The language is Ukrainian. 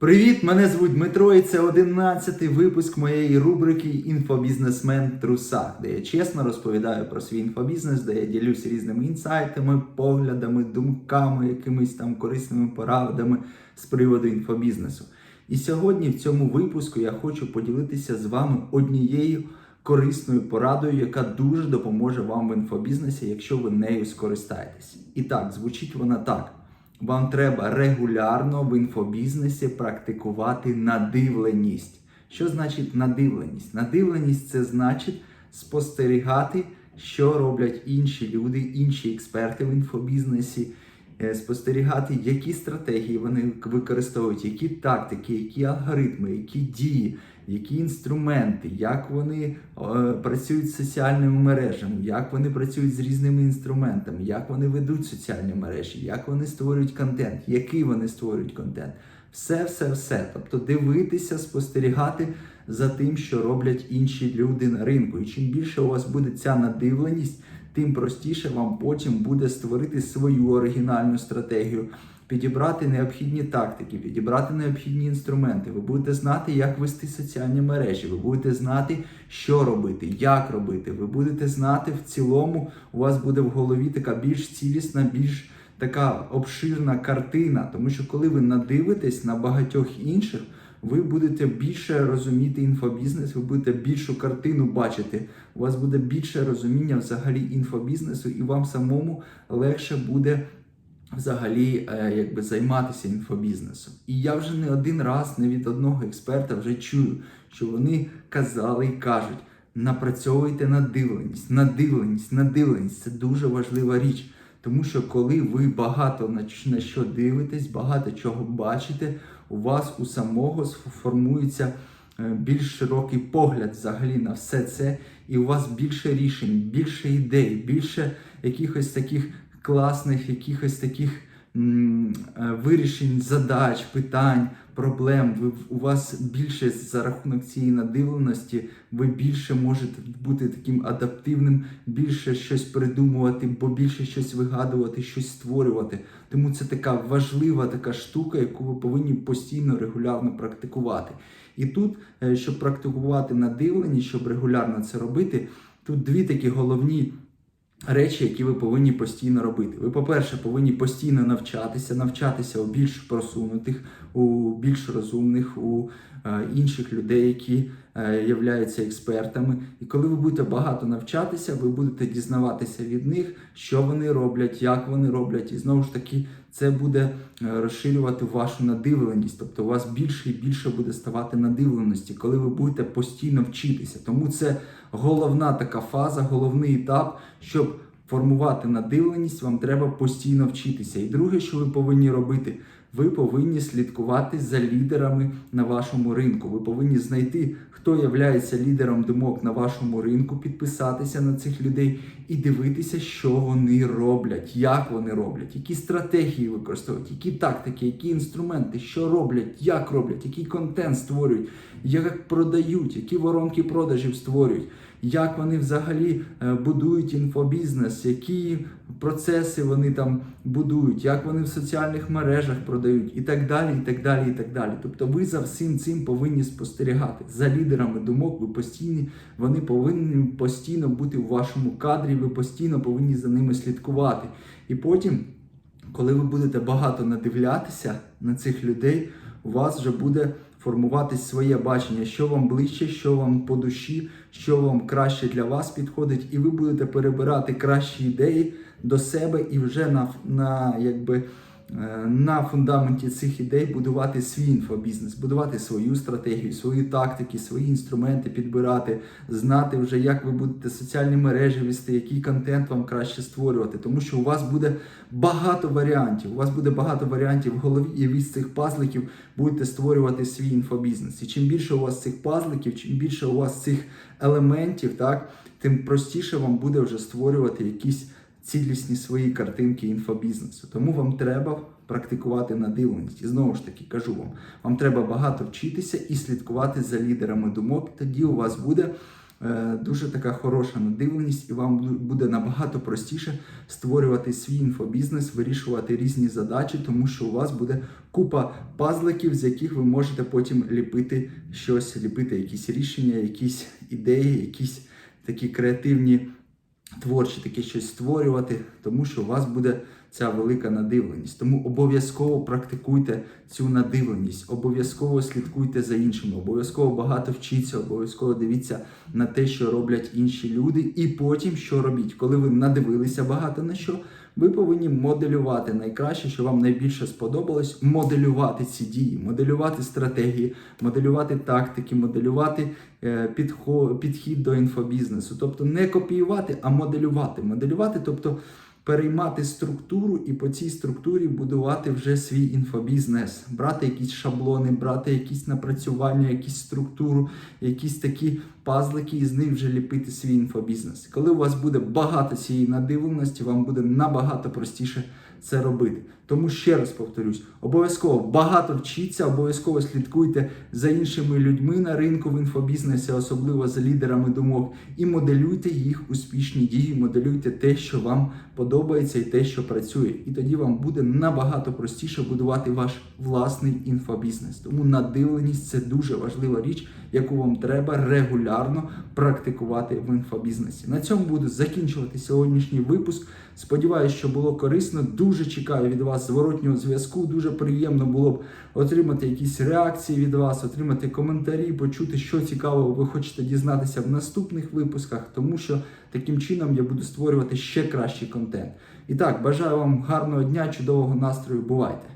Привіт! Мене звуть Дмитро, і це 11-й випуск моєї рубрики Інфобізнесмен в трусах, де я чесно розповідаю про свій інфобізнес, де я ділюсь різними інсайтами, поглядами, думками, якимись там корисними порадами з приводу інфобізнесу. І сьогодні в цьому випуску я хочу поділитися з вами однією корисною порадою, яка дуже допоможе вам в інфобізнесі, якщо ви нею скористаєтесь. І так, звучить вона так. Вам треба регулярно в інфобізнесі практикувати надивленість. Що значить надивленість? Надивленість це значить спостерігати, що роблять інші люди, інші експерти в інфобізнесі, е, спостерігати, які стратегії вони використовують, які тактики, які алгоритми, які дії, які інструменти, як вони е, працюють з соціальними мережами, як вони працюють з різними інструментами, як вони ведуть соціальні мережі, як вони створюють контент, який вони створюють контент. Все, все, все. Тобто дивитися, спостерігати за тим, що роблять інші люди на ринку. І чим більше у вас буде ця надивленість, тим простіше вам потім буде створити свою оригінальну стратегію, підібрати необхідні тактики, підібрати необхідні інструменти. Ви будете знати, як вести соціальні мережі, ви будете знати, що робити, як робити. Ви будете знати в цілому, у вас буде в голові така більш цілісна, більш така обширна картина. Тому що коли ви надивитесь на багатьох інших, ви будете більше розуміти інфобізнес, ви будете більшу картину бачити. У вас буде більше розуміння взагалі інфобізнесу, і вам самому легше буде взагалі е, якби займатися інфобізнесом. І я вже не один раз, не від одного експерта вже чую, що вони казали і кажуть: напрацьовуйте надивленість, надивленість, надивленість це дуже важлива річ. Тому що коли ви багато на що дивитесь, багато чого бачите, у вас у самого сформується е, більш широкий погляд взагалі на все це, і у вас більше рішень, більше ідей, більше якихось таких класних, якихось таких е, вирішень задач, питань, проблем. Ви у вас більше за рахунок цієї надивленості, ви більше можете бути таким адаптивним, більше щось придумувати, бо більше щось вигадувати, щось створювати. Тому це така важлива така штука, яку ви повинні постійно регулярно практикувати. І тут, е, щоб практикувати надивлення, щоб регулярно це робити, тут дві такі головні речі, які ви повинні постійно робити. Ви, по-перше, повинні постійно навчатися, навчатися у більш просунутих, у більш розумних, у е, інших людей, які являються експертами. І коли ви будете багато навчатися, ви будете дізнаватися від них, що вони роблять, як вони роблять, і знову ж таки. Це буде е, розширювати вашу надивленість, тобто у вас більше і більше буде ставати надивленості, коли ви будете постійно вчитися. Тому це головна така фаза, головний етап, щоб формувати надивленість, вам треба постійно вчитися. І друге, що ви повинні робити, ви повинні слідкувати за лідерами на вашому ринку. Ви повинні знайти, хто є лідером думок на вашому ринку, підписатися на цих людей і дивитися, що вони роблять, як вони роблять, які стратегії використовують, які тактики, які інструменти, що роблять, як роблять, який контент створюють, як продають, які воронки продажів створюють. Як вони взагалі е, будують інфобізнес, які процеси вони там будують, як вони в соціальних мережах продають, і так далі, і так далі, і так далі. Тобто ви за всім цим повинні спостерігати. За лідерами думок ви постійні, вони повинні постійно бути у вашому кадрі, ви постійно повинні за ними слідкувати. І потім, коли ви будете багато надивлятися на цих людей, у вас вже буде формуватись своє бачення, що вам ближче, що вам по душі, що вам краще для вас підходить, і ви будете перебирати кращі ідеї до себе і вже на, на якби. Е, На фундаменті цих ідей будувати свій інфобізнес, будувати свою стратегію, свої тактики, свої інструменти підбирати, знати вже, як ви будете соціальні мережі вести, який контент вам краще створювати. Тому що у вас буде багато варіантів. У вас буде багато варіантів в голові, і ви з цих пазликів будете створювати свій інфобізнес. І чим більше у вас цих пазликів, чим більше у вас цих елементів, так, тим простіше вам буде вже створювати якісь цілісні свої картинки інфобізнесу. Тому вам треба практикувати надивленість. І знову ж таки кажу вам, вам треба багато вчитися і слідкувати за лідерами думок. Тоді у вас буде е, дуже така хороша надивленість, і вам буде набагато простіше створювати свій інфобізнес, вирішувати різні задачі, тому що у вас буде купа пазликів, з яких ви можете потім ліпити щось, ліпити якісь рішення, якісь ідеї, якісь такі креативні творчі таке щось створювати, тому що у вас буде ця велика надивленість. Тому обов'язково практикуйте цю надивленість, обов'язково слідкуйте за іншими, обов'язково багато вчіться, обов'язково дивіться на те, що роблять інші люди, і потім що робіть. Коли ви надивилися багато на що, ви повинні моделювати найкраще, що вам найбільше сподобалось, моделювати ці дії, моделювати стратегії, моделювати тактики, моделювати е, підхід до інфобізнесу. Тобто не копіювати, а моделювати. Моделювати, тобто переймати структуру і по цій структурі будувати вже свій інфобізнес, брати якісь шаблони, брати якісь напрацювання, якісь структуру, якісь такі пазлики і з них вже ліпити свій інфобізнес. Коли у вас буде багато цієї надивленості, вам буде набагато простіше це робити. Тому ще раз повторюсь: обов'язково багато вчіться, обов'язково слідкуйте за іншими людьми на ринку в інфобізнесі, особливо за лідерами думок, і моделюйте їх успішні дії, моделюйте те, що вам подобається, і те, що працює. І тоді вам буде набагато простіше будувати ваш власний інфобізнес. Тому надивленість це дуже важлива річ, яку вам треба регулярно практикувати в інфобізнесі. На цьому буду закінчувати сьогоднішній випуск. Сподіваюсь, що було корисно. Дуже чекаю від вас зворотнього зв'язку. Дуже приємно було б отримати якісь реакції від вас, отримати коментарі, почути, що цікавого ви хочете дізнатися в наступних випусках, тому що таким чином я буду створювати ще кращий контент. І так, бажаю вам гарного дня, чудового настрою. Бувайте!